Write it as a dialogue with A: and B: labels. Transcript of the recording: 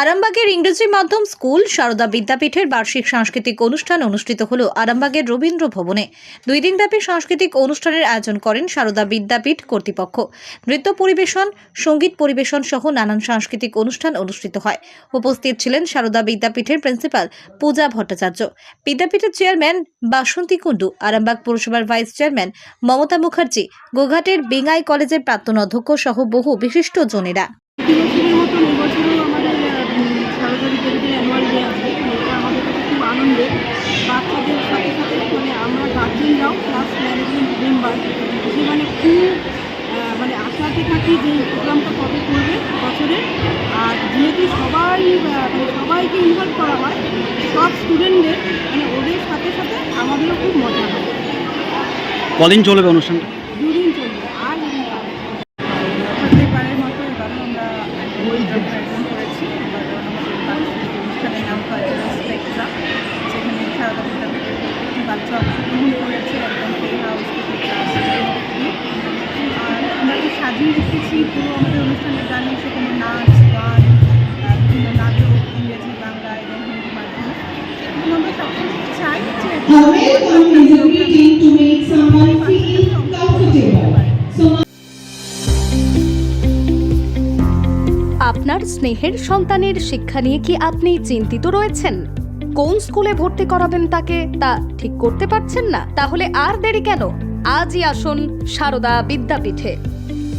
A: আরামবাগের ইংরেজি মাধ্যম স্কুল সারদা বিদ্যাপীঠের বার্ষিক সাংস্কৃতিক অনুষ্ঠান অনুষ্ঠিত হল আরামবাগের রবীন্দ্র ভবনে। দুই দিনব্যাপী সাংস্কৃতিক অনুষ্ঠানের আয়োজন করেন সারদা বিদ্যাপীঠ কর্তৃপক্ষ। নৃত্য পরিবেশন, সংগীত পরিবেশন সহ নানান সাংস্কৃতিক অনুষ্ঠান অনুষ্ঠিত হয়। উপস্থিত ছিলেন সারদা বিদ্যাপীঠের প্রিন্সিপাল পূজা ভট্টাচার্য। বিদ্যাপীঠের চেয়ারম্যান বাসন্তী কুণ্ডু, আরামবাগ পুরসভার ভাইস চেয়ারম্যান মমতা মুখার্জি, গোঘাটের বিঙ্গাই কলেজের প্রাক্তন অধ্যক্ষ সহ বহু বিশিষ্ট জনেরা
B: প্রতি বছরের মতন এবছরও আমাদের সারদা বিদ্যাপীঠের অ্যানুয়াল ডে আছে এটা আমাদের কাছে খুব আনন্দের বাচ্চাদের সাথে সাথে মানে আমরা গার্জেনরাও প্লাস ম্যানেজমেন্ট মেম্বার যে মানে খুব আহ, মানে আশাতে যে প্রোগ্রামটা কবে করবে বছরে? আর যেহেতু সবাই মানে সবাইকে ইনভলভ করা হয় সব স্টুডেন্টদের মানে ওদের সাথে সাথে আমাদেরও খুব মজা হয়
C: কদিন চলবে অনুষ্ঠানটা?
B: দুদিন চলবে। আর সাজিয়ে রেখেছি পুরো আমাদের অনুষ্ঠানের গানে সেখানে নাচ গান বিভিন্ন নাটক ইংরেজি বাংলা এবং হিন্দি মাধ্যমে। এবং আমরা সবসময় চাই যে
D: Welcome is a greeting to make someone feel comfortable. So
E: আপনার স্নেহের সন্তানের শিক্ষা নিয়ে কি আপনি চিন্তিত রয়েছেন? কোন স্কুলে ভর্তি করাবেন তাকে তা ঠিক করতে পারছেন না? তাহলে আর দেরি কেন? আজই আসুন সারদা বিদ্যাপীঠে।